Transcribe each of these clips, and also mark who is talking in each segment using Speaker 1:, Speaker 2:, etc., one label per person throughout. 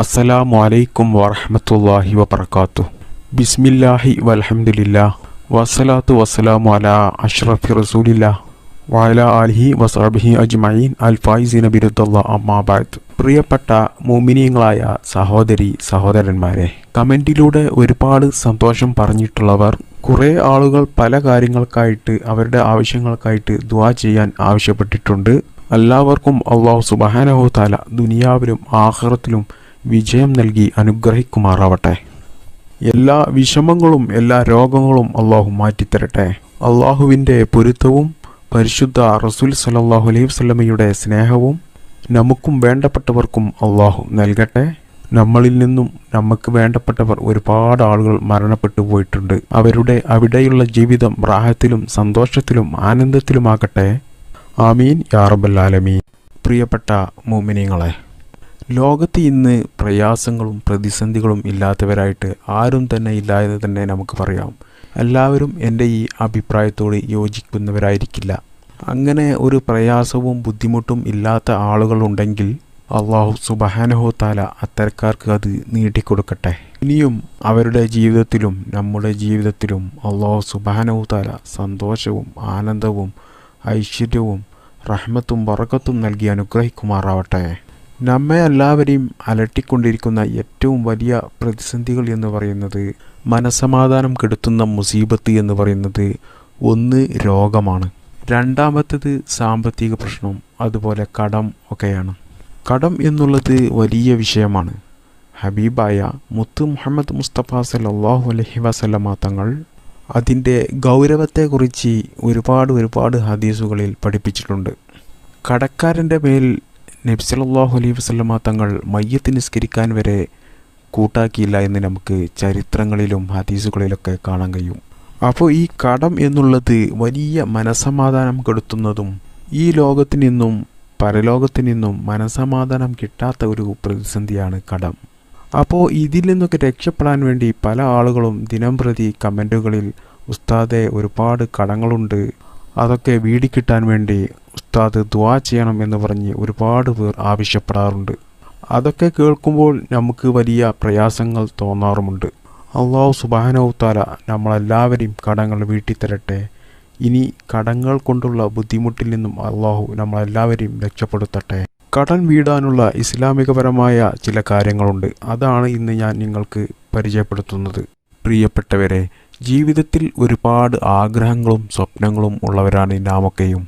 Speaker 1: അസ്സലാമു അലൈക്കും വറഹ്മത്തുള്ളാഹി വബർക്കാത്തു ബിസ്മില്ലാഹി വലഹമുല്ല വസ്സലാത്തു വസ്സലാമു അലാ അഷ്റഫി റസൂലില്ല വഅല ആലിഹി വസാബിഹി അജ്മഈൻ. അൽ ഫായിസിന ബിരുദല്ലാ അമ്മാ ബഅദ്. പ്രിയപ്പെട്ട മുഅ്മിനീങ്ങളായ സഹോദരി സഹോദരന്മാരെ കമന്റിലൂടെ ഒരുപാട് സന്തോഷം പറഞ്ഞിട്ടുള്ളവർ കുറേ ആളുകൾ പല കാര്യങ്ങൾക്കായിട്ട് അവരുടെ ആവശ്യങ്ങൾക്കായിട്ട് ദുആ ചെയ്യാൻ ആവശ്യപ്പെട്ടിട്ടുണ്ട്. എല്ലാവർക്കും അള്ളാഹു സുബഹാനഹു താല ദുനിയാവിലും ആഖിറത്തിലും വിജയം നൽകി അനുഗ്രഹിക്കുമാറാവട്ടെ. എല്ലാ വിഷമങ്ങളും എല്ലാ രോഗങ്ങളും അള്ളാഹു മാറ്റിത്തരട്ടെ. അള്ളാഹുവിന്റെ പൊരുത്തവും പരിശുദ്ധ റസൂൽ സലല്ലാഹു അലൈഹി വസല്ലമയുടെ സ്നേഹവും നമുക്കും വേണ്ടപ്പെട്ടവർക്കും അള്ളാഹു നൽകട്ടെ. നമ്മളിൽ നിന്നും നമുക്ക് വേണ്ടപ്പെട്ടവർ ഒരുപാട് ആളുകൾ മരണപ്പെട്ടു പോയിട്ടുണ്ട്. അവരുടെ അവിടെയുള്ള ജീവിതം റാഹത്തിലും സന്തോഷത്തിലും ആനന്ദത്തിലുമാകട്ടെ. ആമീൻ. യാറബല്ലാലമീൻ പ്രിയപ്പെട്ട മോമിനിയങ്ങളെ ലോകത്ത് ഇന്ന് പ്രയാസങ്ങളും പ്രതിസന്ധികളും ഇല്ലാത്തവരായിട്ട് ആരും തന്നെ ഇല്ല എന്ന് തന്നെ നമുക്ക് പറയാം. എല്ലാവരും എന്റെ ഈ അഭിപ്രായത്തോട് യോജിക്കുന്നവരായിരിക്കില്ല. അങ്ങനെ ഒരു പ്രയാസവും ബുദ്ധിമുട്ടും ഇല്ലാത്ത ആളുകളുണ്ടെങ്കിൽ അള്ളാഹു സുബഹാനഹോ താല അത്തരക്കാർക്ക് അത് നീട്ടിക്കൊടുക്കട്ടെ. ഇനിയും അവരുടെ ജീവിതത്തിലും നമ്മുടെ ജീവിതത്തിലും അള്ളാഹു സുബഹാനഹു താല സന്തോഷവും ആനന്ദവും ഐശ്വര്യവും റഹ്മത്തും വറക്കത്തും നൽകി അനുഗ്രഹിക്കുമാറാവട്ടെ. നമ്മെ എല്ലാവരെയും അലട്ടിക്കൊണ്ടിരിക്കുന്ന ഏറ്റവും വലിയ പ്രതിസന്ധികൾ എന്ന് പറയുന്നത് മനസമാധാനം കെടുത്തുന്ന മുസീബത്ത് എന്ന് പറയുന്നത് ഒന്ന് രോഗമാണ്. രണ്ടാമത്തത് സാമ്പത്തിക പ്രശ്നം അതുപോലെ കടം ഒക്കെയാണ്. കടം എന്നുള്ളത് വലിയ വിഷയമാണ്. ഹബീബായ മുത്ത് മുഹമ്മദ് മുസ്തഫ സല്ലാഹു അലഹി വസല്ലമ തങ്ങൾ അതിന്റെ ഗൗരവത്തെക്കുറിച്ച് ഒരുപാട് ഒരുപാട് ഹദീസുകളിൽ പഠിപ്പിച്ചിട്ടുണ്ട്. കടക്കാരന്റെ മേൽ നബ്സലല്ലാഹു അലൈഹി വസല്ലമ തങ്ങൾ മയ്യത്ത് നിസ്കരിക്കാൻ വരെ കൂട്ടാക്കിയില്ല എന്ന് നമുക്ക് ചരിത്രങ്ങളിലും ഹദീസുകളിലൊക്കെ കാണാൻ കഴിയും. അപ്പോൾ ഈ കടം എന്നുള്ളത് വലിയ മനസമാധാനം കെടുത്തുന്നതും ഈ ലോകത്തു നിന്നും പരലോകത്തു നിന്നും മനസമാധാനം കിട്ടാത്ത ഒരു പ്രതിസന്ധിയാണ് കടം. അപ്പോൾ ഇതിൽ നിന്നൊക്കെ രക്ഷപ്പെടാൻ വേണ്ടി പല ആളുകളും ദിനം പ്രതി കമന്റുകളിൽ ഉസ്താദെ ഒരുപാട് കടങ്ങളുണ്ട്. അതൊക്കെ വീടിക്കിട്ടാൻ വേണ്ടി ഉസ്താദ് ദ്വാ ചെയ്യണം എന്ന് പറഞ്ഞ് ഒരുപാട് പേർ ആവശ്യപ്പെടാറുണ്ട്. അതൊക്കെ കേൾക്കുമ്പോൾ നമുക്ക് വലിയ പ്രയാസങ്ങൾ തോന്നാറുമുണ്ട്. അള്ളാഹു സുബാനവുത്താല നമ്മളെല്ലാവരെയും കടങ്ങൾ വീട്ടിത്തരട്ടെ. ഇനി കടങ്ങൾ കൊണ്ടുള്ള ബുദ്ധിമുട്ടിൽ നിന്നും അള്ളാഹു നമ്മളെല്ലാവരെയും രക്ഷപ്പെടുത്തട്ടെ. കടൻ വീടാനുള്ള ഇസ്ലാമികപരമായ ചില കാര്യങ്ങളുണ്ട്. അതാണ് ഇന്ന് ഞാൻ നിങ്ങൾക്ക് പരിചയപ്പെടുത്തുന്നത്. പ്രിയപ്പെട്ടവരെ ജീവിതത്തിൽ ഒരുപാട് ആഗ്രഹങ്ങളും സ്വപ്നങ്ങളും ഉള്ളവരാണ് നാമൊക്കെയും.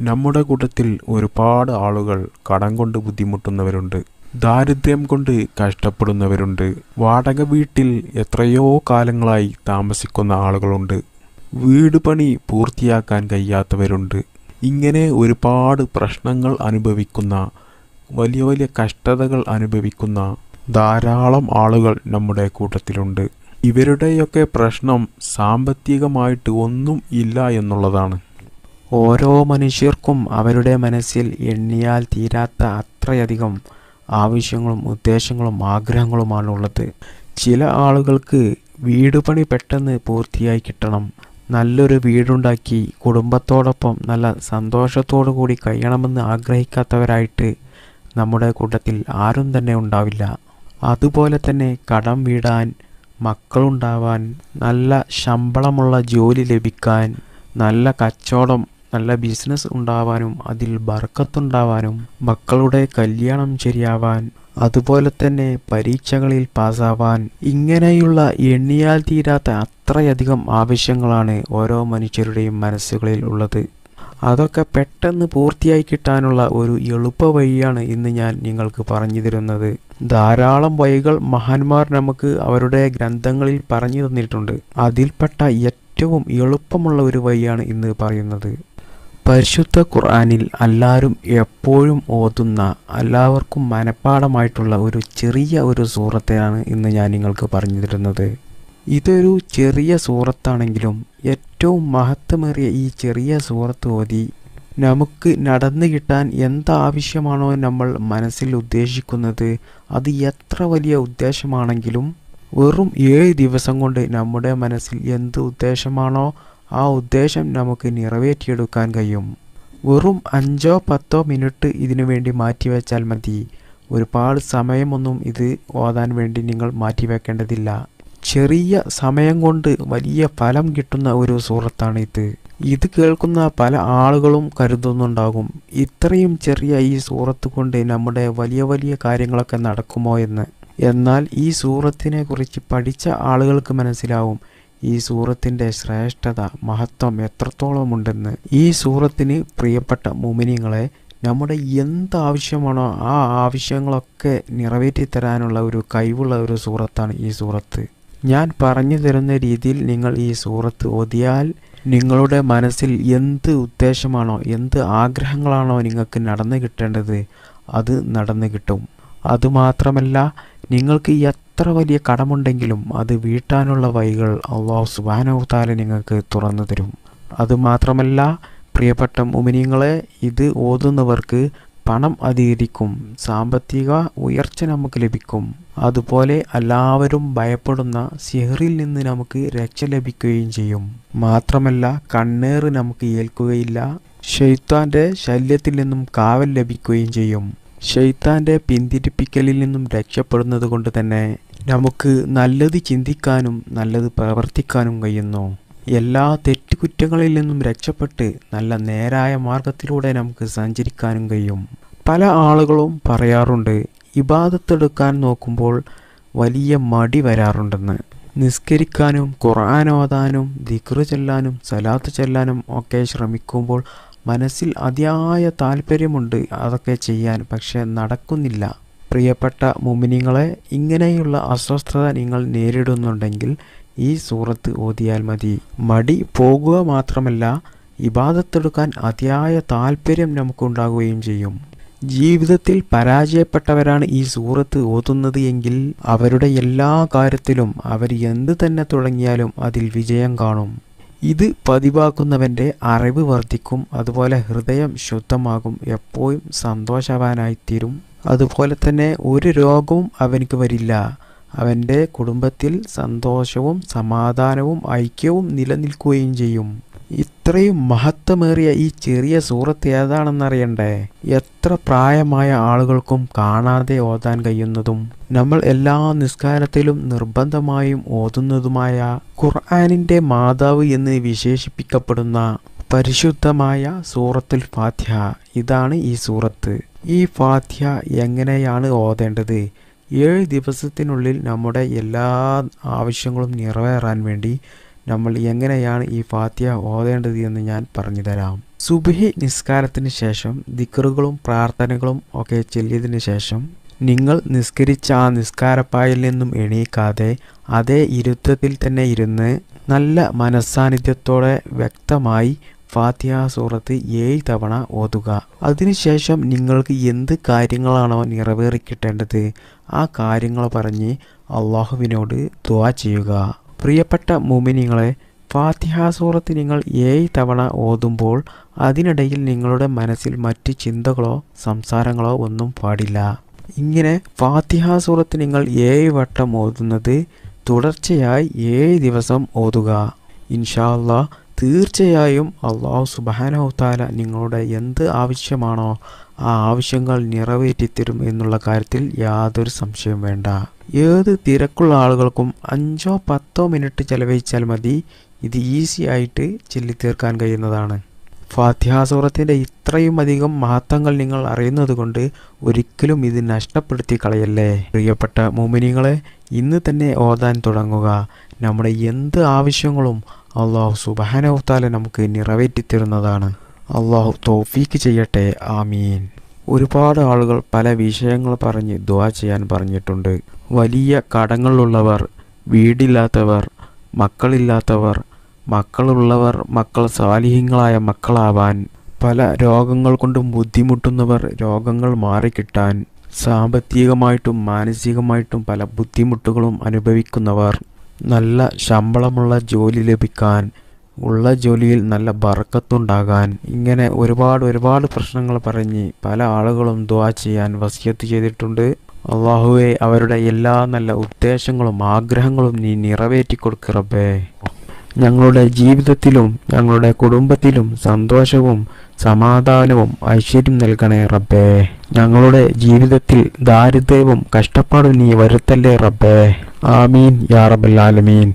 Speaker 1: നമ്മുടെ കൂട്ടത്തിൽ ഒരുപാട് ആളുകൾ കടം കൊണ്ട് ബുദ്ധിമുട്ടുന്നവരുണ്ട് ദാരിദ്ര്യം കൊണ്ട് കഷ്ടപ്പെടുന്നവരുണ്ട് വാടക വീട്ടിൽ എത്രയോ കാലങ്ങളായി താമസിക്കുന്ന ആളുകളുണ്ട് വീട് പണി പൂർത്തിയാക്കാൻ കഴിയാത്തവരുണ്ട്. ഇങ്ങനെ ഒരുപാട് പ്രശ്നങ്ങൾ അനുഭവിക്കുന്ന വലിയ വലിയ കഷ്ടതകൾ അനുഭവിക്കുന്ന ധാരാളം ആളുകൾ നമ്മുടെ കൂട്ടത്തിലുണ്ട്. ഇവരുടെയൊക്കെ പ്രശ്നം സാമ്പത്തികമായിട്ട് ഒന്നും ഇല്ല എന്നുള്ളതാണ്.
Speaker 2: ഓരോ മനുഷ്യർക്കും അവരുടെ മനസ്സിൽ എണ്ണിയാൽ തീരാത്ത അത്രയധികം ആവശ്യങ്ങളും ഉദ്ദേശങ്ങളും ആഗ്രഹങ്ങളുമാണ് ഉള്ളത്. ചില ആളുകൾക്ക് വീട് പണി പെട്ടെന്ന് പൂർത്തിയായി കിട്ടണം. നല്ലൊരു വീടുണ്ടാക്കി കുടുംബത്തോടൊപ്പം നല്ല സന്തോഷത്തോടു കൂടി കഴിയണമെന്ന് ആഗ്രഹിക്കാത്തവരായിട്ട് നമ്മുടെ കൂട്ടത്തിൽ ആരും തന്നെ ഉണ്ടാവില്ല. അതുപോലെ തന്നെ കടം വീടാൻ മക്കളുണ്ടാവാൻ നല്ല ശമ്പളമുള്ള ജോലി ലഭിക്കാൻ നല്ല കച്ചവടം നല്ല ബിസിനസ് ഉണ്ടാവാനും അതിൽ ബർക്കത്തുണ്ടാവാനും മക്കളുടെ കല്യാണം ശരിയാവാൻ അതുപോലെ തന്നെ പരീക്ഷകളിൽ പാസ്സാവാൻ ഇങ്ങനെയുള്ള എണ്ണിയാൽ തീരാത്ത അത്രയധികം ആവശ്യങ്ങളാണ് ഓരോ മനുഷ്യരുടെയും മനസ്സുകളിൽ ഉള്ളത്. അതൊക്കെ പെട്ടെന്ന് പൂർത്തിയായി കിട്ടാനുള്ള ഒരു എളുപ്പ വഴിയാണ് ഇന്ന് ഞാൻ നിങ്ങൾക്ക് പറഞ്ഞു തരുന്നത്. ധാരാളം വഴികൾ മഹാന്മാർ നമുക്ക് അവരുടെ ഗ്രന്ഥങ്ങളിൽ പറഞ്ഞു തന്നിട്ടുണ്ട്. അതിൽപ്പെട്ട ഏറ്റവും എളുപ്പമുള്ള ഒരു വഴിയാണ് ഇന്ന് പറയുന്നത്. പരിശുദ്ധ ഖുർആാനിൽ എല്ലാവരും എപ്പോഴും ഓതുന്ന എല്ലാവർക്കും മനഃപ്പാടമായിട്ടുള്ള ഒരു ചെറിയ ഒരു സൂറത്തെയാണ് ഇന്ന് ഞാൻ നിങ്ങൾക്ക് പറഞ്ഞു തരുന്നത്. ഇതൊരു ചെറിയ സൂറത്താണെങ്കിലും ഏറ്റവും മഹത്വമേറിയ ഈ ചെറിയ സൂറത്ത് ഓതി നമുക്ക് നടന്നു കിട്ടാൻ എന്താവശ്യമാണോ നമ്മൾ മനസ്സിൽ ഉദ്ദേശിക്കുന്നത് അത് എത്ര വലിയ ഉദ്ദേശമാണെങ്കിലും വെറും ഏഴ് ദിവസം കൊണ്ട് നമ്മുടെ മനസ്സിൽ എന്ത് ഉദ്ദേശമാണോ ആ ഉദ്ദേശം നമുക്ക് നിറവേറ്റിയെടുക്കാൻ കഴിയും. വെറും അഞ്ചോ പത്തോ മിനിറ്റ് ഇതിനു വേണ്ടി മാറ്റിവെച്ചാൽ മതി. ഒരുപാട് സമയമൊന്നും ഇത് ഓതാൻ വേണ്ടി നിങ്ങൾ മാറ്റിവെക്കേണ്ടതില്ല ചെറിയ സമയം കൊണ്ട് വലിയ ഫലം കിട്ടുന്ന ഒരു സൂറത്താണ് ഇത് ഇത് കേൾക്കുന്ന പല ആളുകളും കരുതുന്നുണ്ടാകും. ഇത്രയും ചെറിയ ഈ സൂറത്ത് കൊണ്ട് നമ്മുടെ വലിയ വലിയ കാര്യങ്ങളൊക്കെ നടക്കുമോ എന്ന്. എന്നാൽ ഈ സൂറത്തിനെ കുറിച്ച് പഠിച്ച ആളുകൾക്ക് മനസ്സിലാവും. ഈ സൂറത്തിന്റെ ശ്രേഷ്ഠത മഹത്വം എത്രത്തോളമുണ്ടെന്ന് ഈ സൂറത്തിന് പ്രിയപ്പെട്ട മുമിനിങ്ങളെ നമ്മുടെ എന്ത് ആവശ്യമാണോ ആ ആവശ്യങ്ങളൊക്കെ നിറവേറ്റി തരാനുള്ള ഒരു കഴിവുള്ള ഒരു സൂറത്താണ് ഈ സൂറത്ത്. ഞാൻ പറഞ്ഞു തരുന്ന രീതിയിൽ നിങ്ങൾ ഈ സൂറത്ത് ഓതിയാൽ നിങ്ങളുടെ മനസ്സിൽ എന്ത് ഉദ്ദേശമാണോ എന്ത് ആഗ്രഹങ്ങളാണോ നിങ്ങൾക്ക് നടന്നു കിട്ടേണ്ടത് അത് നടന്നു കിട്ടും. അതുമാത്രമല്ല നിങ്ങൾക്ക് എത്ര വലിയ കടമുണ്ടെങ്കിലും അത് വീട്ടാനുള്ള വഴികൾ അള്ളാഹു സുബാനവുത്താല നിങ്ങൾക്ക് തുറന്നു തരും. അതുമാത്രമല്ല പ്രിയപ്പെട്ട ഉമിനിങ്ങളെ ഇത് ഓതുന്നവർക്ക് പണം അധികരിക്കും സാമ്പത്തിക ഉയർച്ച നമുക്ക് ലഭിക്കും. അതുപോലെ എല്ലാവരും ഭയപ്പെടുന്ന സിഹറിൽ നിന്ന് നമുക്ക് രക്ഷ ലഭിക്കുകയും ചെയ്യും. മാത്രമല്ല കണ്ണേറ് നമുക്ക് ഏൽക്കുകയില്ല. ഷെയ്ത്താന്റെ ശല്യത്തിൽ നിന്നും കാവൽ ലഭിക്കുകയും ചെയ്യും. ഷെയ്ത്താന്റെ പിന്തിരിപ്പിക്കലിൽ നിന്നും രക്ഷപ്പെടുന്നത് കൊണ്ട് തന്നെ നമുക്ക് നല്ലത് ചിന്തിക്കാനും നല്ലത് പ്രവർത്തിക്കാനും കഴിയുന്നു. എല്ലാ തെറ്റുകുറ്റങ്ങളിൽ നിന്നും രക്ഷപ്പെട്ട് നല്ല നേരായ മാർഗത്തിലൂടെ നമുക്ക് സഞ്ചരിക്കാനും കഴിയും. പല ആളുകളും പറയാറുണ്ട് ഇബാദത്തെടുക്കാൻ നോക്കുമ്പോൾ വലിയ മടി വരാറുണ്ടെന്ന്. നിസ്കരിക്കാനും ഖുർആൻ ഓതാനും ദിക്റ് ചെല്ലാനും സലാത്ത് ചെല്ലാനും ഒക്കെ ശ്രമിക്കുമ്പോൾ മനസ്സിൽ അതിയായ താല്പര്യമുണ്ട് അതൊക്കെ ചെയ്യാൻ പക്ഷെ നടക്കുന്നില്ല. പ്രിയപ്പെട്ട മുമിനിങ്ങളെ ഇങ്ങനെയുള്ള അസ്വസ്ഥത നിങ്ങൾ നേരിടുന്നുണ്ടെങ്കിൽ ഈ സൂറത്ത് ഓതിയാൽ മതി. മടി പോകുക മാത്രമല്ല ഇബാദത്തെടുക്കാൻ അതിയായ താല്പര്യം നമുക്കുണ്ടാകുകയും ചെയ്യും. ജീവിതത്തിൽ പരാജയപ്പെട്ടവരാണ് ഈ സൂറത്ത് ഓതുന്നത് എങ്കിൽ അവരുടെ എല്ലാ കാര്യത്തിലും അവർ എന്ത് തന്നെ തുടങ്ങിയാലും അതിൽ വിജയം കാണും. ഇത് പതിവാക്കുന്നവന്റെ അറിവ് വർദ്ധിക്കും അതുപോലെ ഹൃദയം ശുദ്ധമാകും എപ്പോഴും സന്തോഷവാനായിത്തീരും. അതുപോലെ തന്നെ ഒരു രോഗവും അവനിക്ക് വരില്ല. അവന്റെ കുടുംബത്തിൽ സന്തോഷവും സമാധാനവും ഐക്യവും നിലനിൽക്കുകയും ചെയ്യും. ഇത്രയും മഹത്വമേറിയ ഈ ചെറിയ സൂറത്ത് ഏതാണെന്നറിയണ്ടേ? എത്ര പ്രായമായ ആളുകൾക്കും കാണാതെ ഓതാൻ കഴിയുന്നതും നമ്മൾ എല്ലാ നിസ്കാരത്തിലും നിർബന്ധമായും ഓതുന്നതുമായ ഖുർആാനിന്റെ മാതാവ് എന്ന് വിശേഷിപ്പിക്കപ്പെടുന്ന പരിശുദ്ധമായ സൂറത്തുൽ ഫാത്യ ഇതാണ് ഈ സൂറത്ത്. ഈ ഫാത്യ എങ്ങനെയാണ് ഓതേണ്ടത്? ഏഴ് ദിവസത്തിനുള്ളിൽ നമ്മുടെ എല്ലാ ആവശ്യങ്ങളും നിറവേറാൻ വേണ്ടി നമ്മൾ എങ്ങനെയാണ് ഈ ഫാത്തിഹ ഓതേണ്ടത് എന്ന് ഞാൻ പറഞ്ഞു തരാം. സുബിഹി നിസ്കാരത്തിന് ശേഷം ദിക്കറുകളും പ്രാർത്ഥനകളും ഒക്കെ ചൊല്ലിയതിനു ശേഷം നിങ്ങൾ നിസ്കരിച്ച ആ നിസ്കാരപ്പായിൽ നിന്നും എണീക്കാതെ അതേ ഇരുത്തത്തിൽ തന്നെ ഇരുന്ന് നല്ല മനസ്സാന്നിധ്യത്തോടെ വ്യക്തമായി ഫാത്തിഹ സൂറത്ത് ഏഴ് തവണ ഓതുക. അതിനുശേഷം നിങ്ങൾക്ക് എന്ത് കാര്യങ്ങളാണോ നിറവേറി കിട്ടേണ്ടത് ആ കാര്യങ്ങൾ പറഞ്ഞ് അള്ളാഹുവിനോട് ദുവാ ചെയ്യുക. പ്രിയപ്പെട്ട മുമിനിങ്ങളെ ഫാത്തിഹാസൂറത്ത് നിങ്ങൾ ഏഴ് തവണ ഓതുമ്പോൾ അതിനിടയിൽ നിങ്ങളുടെ മനസ്സിൽ മറ്റ് ചിന്തകളോ സംസാരങ്ങളോ ഒന്നും പാടില്ല. ഇങ്ങനെ ഫാത്തിഹാസൂറത്ത് നിങ്ങൾ ഏഴ് വട്ടം ഓതുന്നത് തുടർച്ചയായി ഏഴ് ദിവസം ഓതുക. ഇൻഷാല്ല തീർച്ചയായും അള്ളാഹു സുബാനഹുത്താല നിങ്ങളുടെ എന്ത് ആവശ്യമാണോ ആ ആവശ്യങ്ങൾ നിറവേറ്റിത്തരും എന്നുള്ള കാര്യത്തിൽ യാതൊരു സംശയവും വേണ്ട. ഏത് തിരക്കുള്ള ആളുകൾക്കും അഞ്ചോ പത്തോ മിനിറ്റ് ചിലവഴിച്ചാൽ മതി. ഇത് ഈസി ആയിട്ട് ചൊല്ലിത്തീർക്കാൻ കഴിയുന്നതാണ്. ഫാത്യാസൂറത്തിന്റെ ഇത്രയും അധികം മഹത്വങ്ങൾ നിങ്ങൾ അറിയുന്നത് കൊണ്ട് ഒരിക്കലും ഇത് നഷ്ടപ്പെടുത്തി കളയല്ലേ? പ്രിയപ്പെട്ട മോമിനികളെ ഇന്ന് തന്നെ ഓതാൻ തുടങ്ങുക. നമ്മുടെ എന്ത് ആവശ്യങ്ങളും അള്ളാഹു സുബാനവത്താലെ നമുക്ക് നിറവേറ്റി തരുന്നതാണ് അള്ളാഹു തോഫീക്ക് ചെയ്യട്ടെ. ആമീൻ. ഒരുപാട് ആളുകൾ പല വിഷയങ്ങൾ പറഞ്ഞ് ദ ചെയ്യാൻ പറഞ്ഞിട്ടുണ്ട്. വലിയ കടങ്ങളുള്ളവർ വീടില്ലാത്തവർ മക്കളില്ലാത്തവർ മക്കളുള്ളവർ മക്കൾ സാലിഹ്യങ്ങളായ മക്കളാവാൻ പല രോഗങ്ങൾ കൊണ്ടും ബുദ്ധിമുട്ടുന്നവർ രോഗങ്ങൾ മാറിക്കിട്ടാൻ സാമ്പത്തികമായിട്ടും മാനസികമായിട്ടും പല ബുദ്ധിമുട്ടുകളും അനുഭവിക്കുന്നവർ നല്ല ശമ്പളമുള്ള ജോലി ലഭിക്കാൻ ഉള്ള ജോലിയിൽ നല്ല ബറക്കത്തുണ്ടാകാൻ ഇങ്ങനെ ഒരുപാട് ഒരുപാട് പ്രശ്നങ്ങൾ പറഞ്ഞ് പല ആളുകളും ദുവാ ചെയ്യാൻ വസിയത്ത് ചെയ്തിട്ടുണ്ട്. അള്ളാഹുവെ അവരുടെ എല്ലാ നല്ല ഉദ്ദേശങ്ങളും ആഗ്രഹങ്ങളും നീ നിറവേറ്റി കൊടുക്കറബേ ഞങ്ങളുടെ ജീവിതത്തിലും ഞങ്ങളുടെ കുടുംബത്തിലും സന്തോഷവും സമാധാനവും ഐശ്വര്യം നൽകണേ റബ്ബേ. ഞങ്ങളുടെ ജീവിതത്തിൽ ദാരിദ്ര്യവും കഷ്ടപ്പാടും നീ വരുത്തല്ലേ റബ്ബേ. ആമീൻ യാ റബ്ബൽ ആലമീൻ.